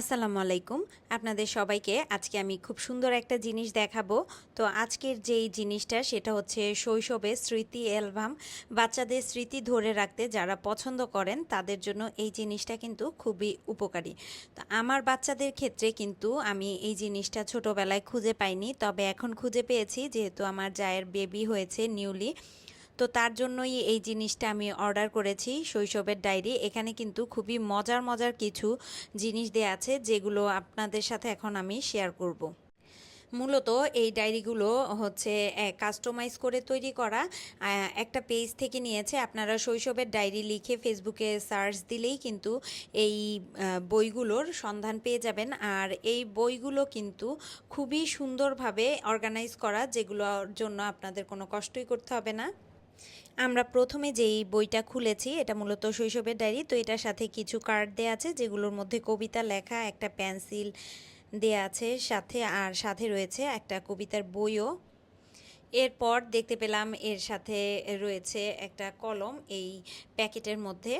আসসালামু আলাইকুম। আপনাদের সবাইকে আজকে আমি খুব সুন্দর একটা জিনিস দেখাবো। তো আজকের যেই জিনিসটা সেটা হচ্ছে শৈশবের স্মৃতি অ্যালবাম। বাচ্চাদের স্মৃতি ধরে রাখতে যারা পছন্দ করেন, তাদের জন্য এই জিনিসটা কিন্তু খুবই উপকারী। তো আমার বাচ্চাদের ক্ষেত্রে কিন্তু আমি এই জিনিসটা ছোটোবেলায় খুঁজে পাইনি, তবে এখন খুঁজে পেয়েছি যেহেতু আমার জায়ের বেবি হয়েছে নিউলি। তো তার জন্যই এই জিনিসটা আমি অর্ডার করেছি শৈশবের ডায়েরি। এখানে কিন্তু খুবই মজার মজার কিছু জিনিস দেওয়া আছে যেগুলো আপনাদের সাথে এখন আমি শেয়ার করব। মূলত এই ডায়েরিগুলো হচ্ছে কাস্টমাইজ করে তৈরি করা। একটা পেজ থেকে নিয়েছে। আপনারা শৈশবের ডায়েরি লিখে ফেসবুকে সার্চ দিলেই কিন্তু এই বইগুলোর সন্ধান পেয়ে যাবেন। আর এই বইগুলো কিন্তু খুবই সুন্দরভাবে অর্গানাইজ করা, যেগুলোর জন্য আপনাদের কোনো কষ্টই করতে হবে না। আমরা প্রথমে যেই বইটা খুলেছি, এটা মূলত শৈশবের ডায়েরি। তো এটার সাথে কিছু কার্ড দেওয়া আছে, যেগুলোর মধ্যে কবিতা লেখা, একটা পেন্সিল দেয়া আছে সাথে, আর সাথে রয়েছে একটা কবিতার বইও। এরপর দেখতে পেলাম এর সাথে রয়েছে একটা কলম এই প্যাকেটের মধ্যে।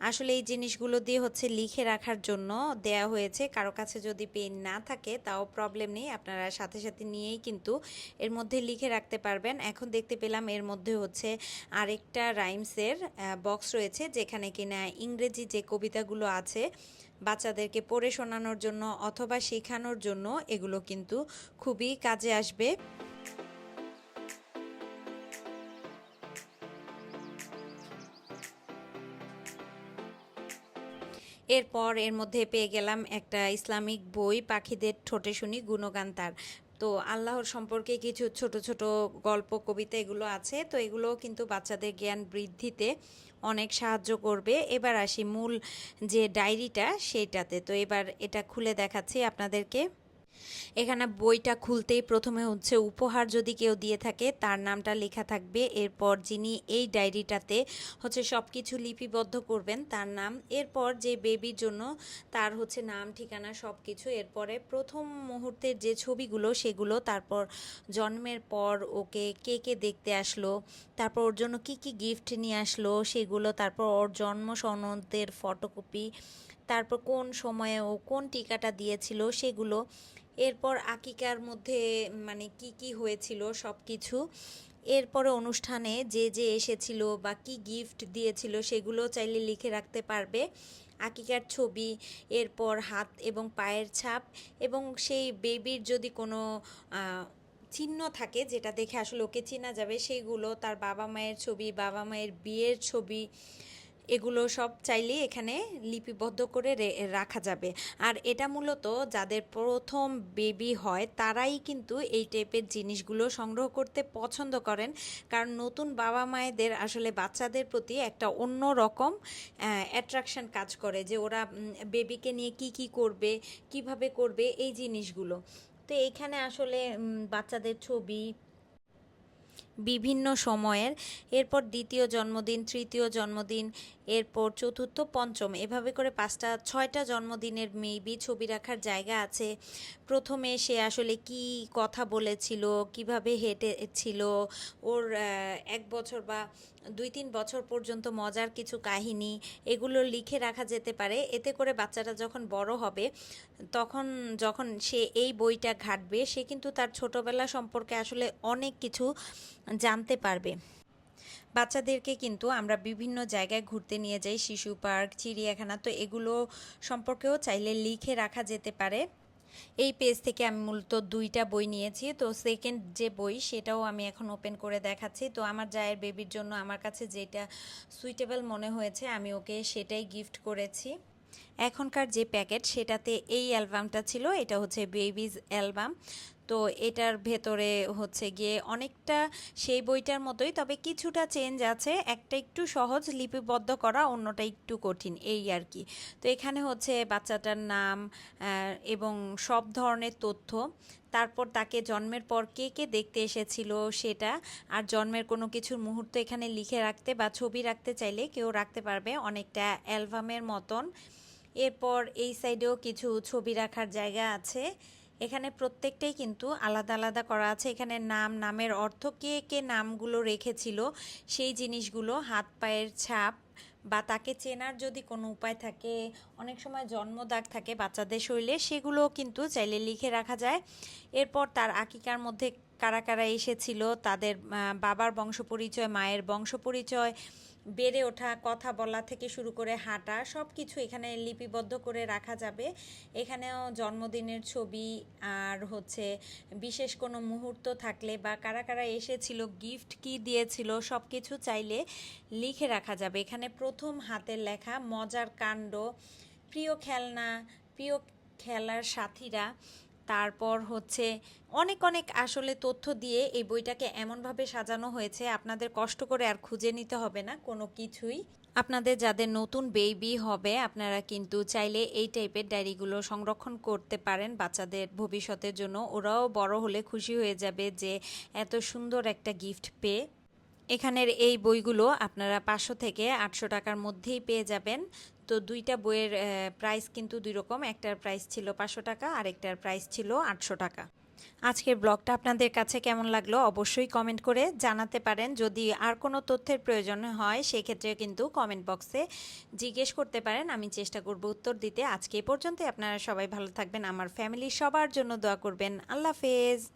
আসলে এই জিনিসগুলো দিয়ে হচ্ছে লিখে রাখার জন্য দেয়া হয়েছে। কারও কাছে যদি পেন না থাকে, তাও প্রবলেম নেই। আপনারা সাথে সাথে নিয়েই কিন্তু এর মধ্যে লিখে রাখতে পারবেন। এখন দেখতে পেলাম এর মধ্যে হচ্ছে আরেকটা রাইমসের বক্স রয়েছে, যেখানে কিনা ইংরেজি যে কবিতাগুলো আছে বাচ্চাদেরকে পড়ে শোনানোর জন্য অথবা শেখানোর জন্য এগুলো কিন্তু খুবই কাজে আসবে। এরপর এর মধ্যে পেয়ে গেলাম একটা ইসলামিক বই, পাখিদের ঠোঁটে শুনি গুণগান তার। তো আল্লাহর সম্পর্কে কিছু ছোট ছোট গল্প, কবিতা এগুলো আছে। তো এগুলো কিন্তু বাচ্চাদের জ্ঞান বৃদ্ধিতে অনেক সাহায্য করবে। এবার আসি মূল যে ডায়েরিটা, সেইটাতে। তো এবার এটা খুলে দেখাচ্ছি আপনাদেরকে। এখানে বইটা খুলতেই প্রথমে হচ্ছে উপহার যদি কেউ দিয়ে থাকে, তার নামটা লেখা থাকবে। এরপর যিনি এই ডায়েরিটাতে হচ্ছে সব কিছু লিপিবদ্ধ করবেন, তার নাম। এরপর যে বেবির জন্য তার হচ্ছে নাম, ঠিকানা সব কিছু এরপরে প্রথম মুহূর্তের যে ছবিগুলো, সেগুলো, তারপর জন্মের পর ওকে কে কে দেখতে আসলো, তারপর ওর জন্য কি কি গিফট নিয়ে আসলো, সেগুলো, তারপর ওর জন্ম সনদের ফটোকপি তারপর কোন সময়ে ও কোন টিকাটা দিয়েছিল, সেগুলো এরপর আকিকার মধ্যে মানে কি কি হয়েছিল সব কিছু এরপরে অনুষ্ঠানে যে যে এসেছিল বা কি গিফট দিয়েছিল সেগুলো চাইলে লিখে রাখতে পারবে। আকিকার ছবি, এরপর হাত এবং পায়ের ছাপ এবং সেই বেবির যদি কোনো চিহ্ন থাকে যেটা দেখে আসলে ওকে চেনা যাবে সেইগুলো তার বাবা মায়ের ছবি, বাবা মায়ের বিয়ের ছবি এগুলো সব চাইলেই এখানে লিপিবদ্ধ করে রাখা যাবে। আর এটা মূলত যাদের প্রথম বেবি হয়, তারাই কিন্তু এই টাইপের জিনিসগুলো সংগ্রহ করতে পছন্দ করেন। কারণ নতুন বাবা মায়েদের আসলে বাচ্চাদের প্রতি একটা অন্য রকম অ্যাট্রাকশন কাজ করে যে ওরা বেবিকে নিয়ে কি কি করবে, কীভাবে করবে, এই জিনিসগুলো। তো এইখানে আসলে বাচ্চাদের ছবি বিভিন্ন সময়ের, এরপর দ্বিতীয় জন্মদিন, তৃতীয় জন্মদিন, এরপর চতুর্থ, পঞ্চম, এভাবে করে পাঁচটা, ছয়টা জন্মদিনের মেবি ছবি রাখার জায়গা আছে। প্রথমে সে আসলে কি কথা বলেছিল, কীভাবে হেঁটেছিল, ওর এক বছর বা দুই তিন বছর পর্যন্ত মজার কিছু কাহিনী এগুলো লিখে রাখা যেতে পারে। এতে করে বাচ্চাটা যখন বড় হবে, তখন যখন সে এই বইটা ঘাটবে, সে কিন্তু তার ছোটবেলা সম্পর্কে আসলে অনেক কিছু জানতে পারবে। বাচ্চাদেরকে কিন্তু আমরা বিভিন্ন জায়গায় ঘুরতে নিয়ে যাই, শিশু পার্ক, চিড়িয়াখানা, তো এগুলো সম্পর্কেও চাইলে লিখে রাখা যেতে পারে। এই পেজ থেকে আমি মূলত দুইটা বই নিয়েছি। তো সেকেন্ড যে বই সেটাও আমি এখন ওপেন করে দেখাচ্ছি। তো আমার জায়ের বেবির জন্য আমার কাছে যেটা সুইটেবল মনে হয়েছে, আমি ওকে সেটাই গিফট করেছি। এখনকার যে প্যাকেট সেটাতে এই অ্যালবামটা ছিল, এটা হচ্ছে বেবিজ অ্যালবাম। তো এটার ভেতরে হচ্ছে গিয়ে অনেকটা সেই বইটার মতোই, তবে কিছুটা চেঞ্জ আছে, একটা একটু সহজ লিপিবদ্ধ করা, অন্যটা একটু কঠিন, এই আর কি। তো এখানে হচ্ছে বাচ্চাটার নাম এবং সব ধরনের তথ্য, তারপর তাকে জন্মের পর কে কে দেখতে এসেছিল সেটা, আর জন্মের কোনো কিছুর মুহূর্ত এখানে লিখে রাখতে বা ছবি রাখতে চাইলে কেউ রাখতে পারবে, অনেকটা অ্যালবামের মতন। এরপর এই সাইডেও কিছু ছবি রাখার জায়গা আছে। এখানে প্রত্যেকটাই কিন্তু আলাদা আলাদা করা আছে। এখানে নাম, নামের অর্থ কে কে নামগুলো রেখেছিল, সেই জিনিসগুলো হাত পায়ের ছাপ বা তাকে চেনার যদি কোনো উপায় থাকে, অনেক সময় জন্মদাগ থাকে বাচ্চাদের শরীরে সেগুলো কিন্তু চাইলে লিখে রাখা যায়। এরপর তার আকিকার মধ্যে কারা কারা এসেছিল, তাদের বাবার বংশ পরিচয় মায়ের বংশ পরিচয় বেড়ে ওঠা, কথা বলা থেকে শুরু করে হাঁটা সব কিছু এখানে লিপিবদ্ধ করে রাখা যাবে। এখানেও জন্মদিনের ছবি আর হচ্ছে বিশেষ কোনো মুহূর্ত থাকলে বা কারা কারা এসেছিল গিফট কি দিয়েছিল সব কিছু চাইলে লিখে রাখা যাবে। এখানে প্রথম হাতের লেখা, মজার কাণ্ড, প্রিয় খেলনা, প্রিয় খেলার সাথীরা তারপর হচ্ছে অনেক অনেক আসলে তথ্য দিয়ে এই বইটাকে এমনভাবে সাজানো হয়েছে, আপনাদের কষ্ট করে আর খুঁজে নিতে হবে না, কোনো কিছুই। আপনাদের যাদের নতুন বেবি হবে, আপনারা কিন্তু চাইলে এই টাইপের ডায়েরিগুলো সংরক্ষণ করতে পারেন বাচ্চাদের ভবিষ্যতের জন্য। ওরাও বড় হলে খুশি হয়ে যাবে যে এত সুন্দর একটা গিফট পেয়ে। এখানের এই বইগুলো আপনারা পাঁচশো থেকে আটশো টাকার মধ্যেই পেয়ে যাবেন। তো দুইটা বইয়ের প্রাইস কিন্তু দুই রকম। একটার প্রাইস ছিল পাঁচশো টাকা আর একটার প্রাইস ছিল আটশো টাকা। আজকের ব্লগটা আপনাদের কাছে কেমন লাগল অবশ্যই কমেন্ট করে জানাতে পারেন। যদি আর কোনো তথ্যের প্রয়োজন হয় সেক্ষেত্রে কিন্তু কমেন্ট বক্সে জিজ্ঞেস করতে পারেন। আমি চেষ্টা করব উত্তর দিতে। আজকে এ পর্যন্তই। আপনারা সবাই ভালো থাকবেন। আমার ফ্যামিলির সবার জন্য দোয়া করবেন। আল্লাহ হাফেজ।